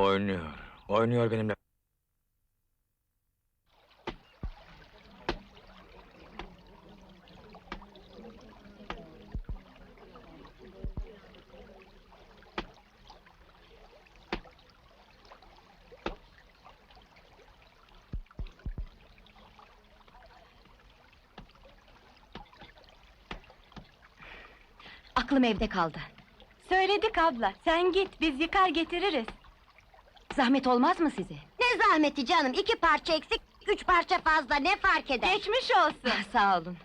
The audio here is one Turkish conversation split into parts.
Oynuyor. Oynuyor benimle. Aklım evde kaldı. Söyledik abla, sen git, biz yıkar getiririz. Zahmet olmaz mı size? Ne zahmeti canım, iki parça eksik, üç parça fazla, ne fark eder? Geçmiş olsun. Ah, Sağ olun.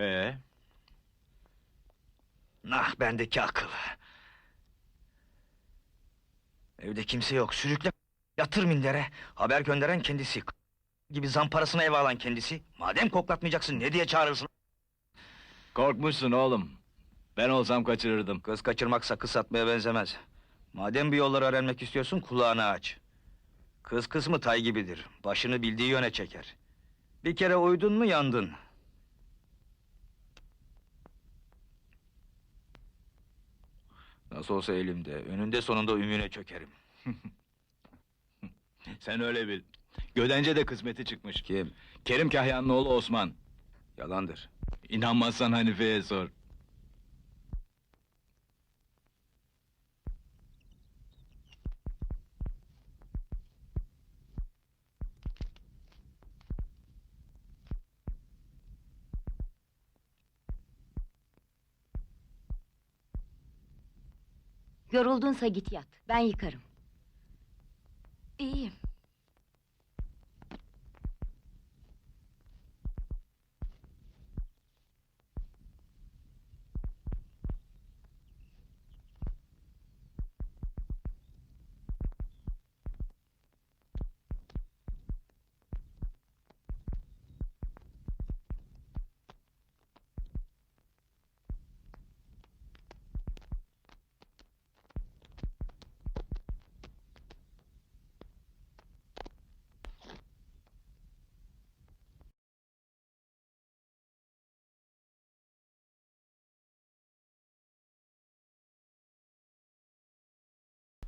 Ee? Nah bendeki akıl. Evde kimse yok. Sürükle yatır mindere. Haber gönderen kendisi. gibi zamparasına ev alan kendisi. Madem koklatmayacaksın ne diye çağırırsın? Korkmuşsun oğlum. Ben olsam kaçırırdım. Kız kaçırmak sakız satmaya benzemez. Madem bir yolları öğrenmek istiyorsun kulağını aç. Kız kısmı tay gibidir. Başını bildiği yöne çeker. Bir kere uydun mu yandın. Nasıl olsa elimde. Önünde sonunda ümüne çökerim. Sen öyle bil. Gödence de kısmeti çıkmış. Kim? Kerim Kahya'nın oğlu Osman. Yalandır. İnanmazsan Hanife'ye sor. Yoruldunsa git yat. Ben yıkarım. İyiyim.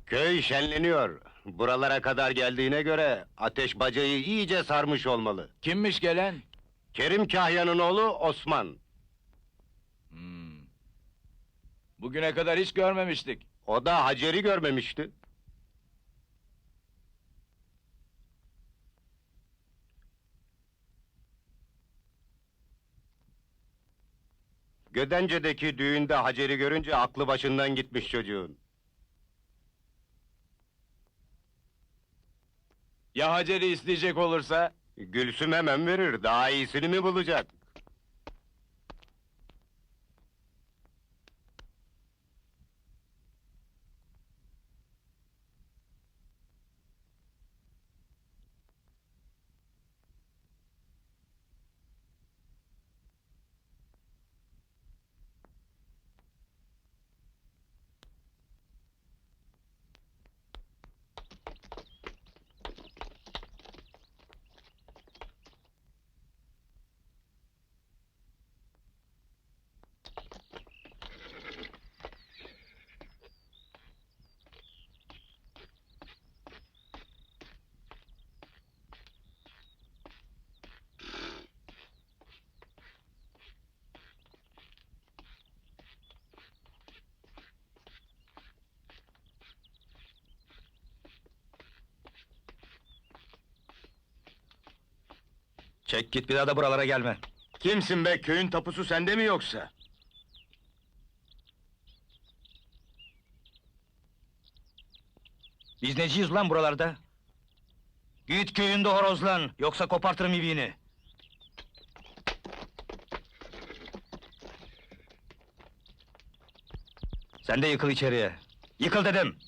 Köy şenleniyor. Buralara kadar geldiğine göre ateş bacayı iyice sarmış olmalı. Kimmiş gelen? Kerim Kahya'nın oğlu Osman. Hmm. Bugüne kadar hiç görmemiştik. O da Hacer'i görmemişti. Gödence'deki düğünde Hacer'i görünce aklı başından gitmiş çocuğun. Ya Hacer'i isteyecek olursa? Gülsüm hemen verir, daha iyisini mi bulacak? Çek git bir daha da buralara gelme. Kimsin be? Köyün tapusu sende mi yoksa? Biz neciyiz lan buralarda? Git köyünde horozlan, yoksa kopartırım ibiğini. Sen de yıkıl içeriye. Yıkıl dedim.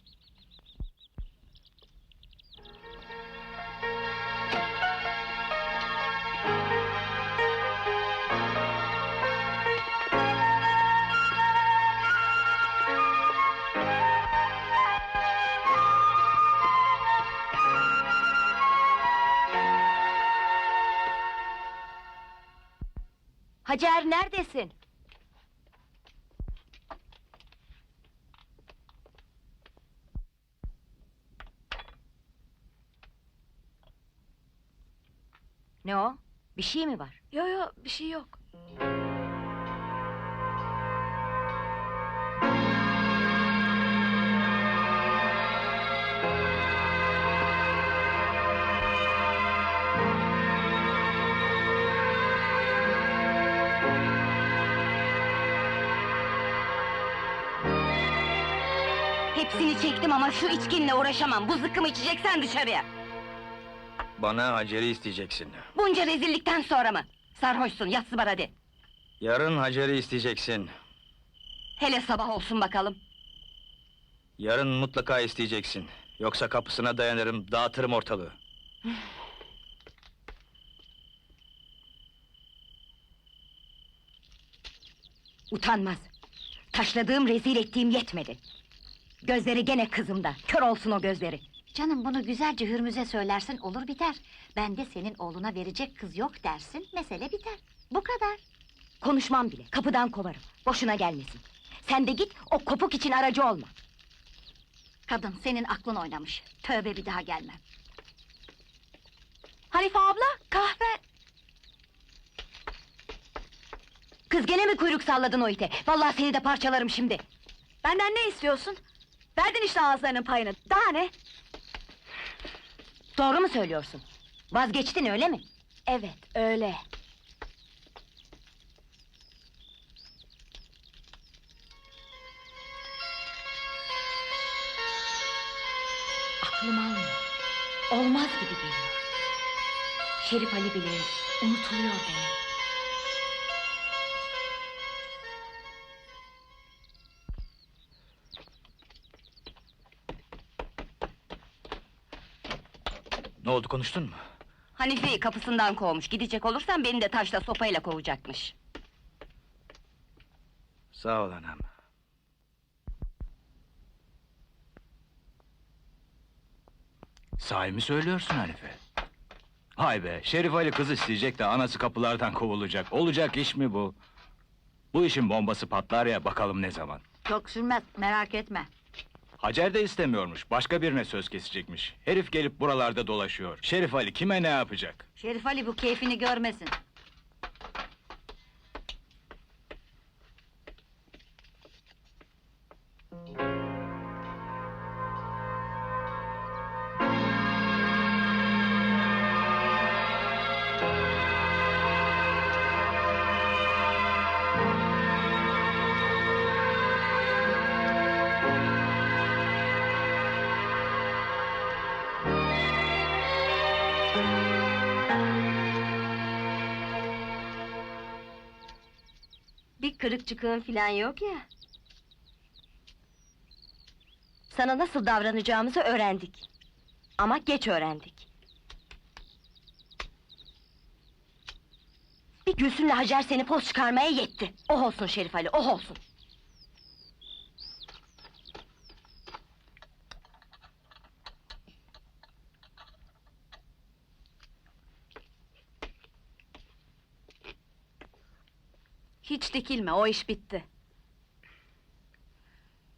Hacer neredesin? Ne o? Bir şey mi var? Yo yo bir şey yok. Hepsini çektim ama şu içkinle uğraşamam. Bu zıkkımı içeceksen dışarıya. Bana Hacer'i isteyeceksin. Bunca rezillikten sonra mı? Sarhoşsun, yatsı var hadi. Yarın Hacer'i isteyeceksin. Hele sabah olsun bakalım. Yarın mutlaka isteyeceksin. Yoksa kapısına dayanırım, dağıtırım ortalığı. Utanmaz. Taşladığım, rezil ettiğim yetmedi. Gözleri gene kızımda. Kör olsun o gözleri. Canım bunu güzelce Hürmüz'e söylersin olur biter. Ben de senin oğluna verecek kız yok dersin, mesele biter. Bu kadar. Konuşmam bile. Kapıdan kovarım. Boşuna gelmesin. Sen de git o kopuk için aracı olma. Kadın senin aklın oynamış. Tövbe bir daha gelmem. Hanife abla, kahve. Kız gene mi kuyruk salladın o ite? Vallahi seni de parçalarım şimdi. Benden ne istiyorsun? Verdin işte ağızlarının payını. Daha ne? Doğru mu söylüyorsun? Vazgeçtin öyle mi? Evet öyle. Aklım almıyor. Olmaz gibi geliyor. Şerif Ali bile unutuluyor demek. Oldu, konuştun mu? Hanife'yi kapısından kovmuş. Gidecek olursan beni de taşla sopayla kovacakmış. Sağ ol anam. Sahi mi söylüyorsun Hanife? Hay be, Şerif Ali kız isteyecek de anası kapılardan kovulacak. Olacak iş mi bu? Bu işin bombası patlar ya, bakalım ne zaman. Çok sürmez, merak etme. Hacer de istemiyormuş, başka birine söz kesecekmiş. Herif gelip buralarda dolaşıyor. Şerif Ali kime ne yapacak? Şerif Ali bu keyfini görmesin. Bir kırık çıkığın falan yok ya. Sana nasıl davranacağımızı öğrendik. Ama geç öğrendik. Bir Gülsüm'le Hacer seni poz çıkarmaya yetti. Oh olsun Şerif Ali, oh olsun. Hiç dikilme o iş bitti.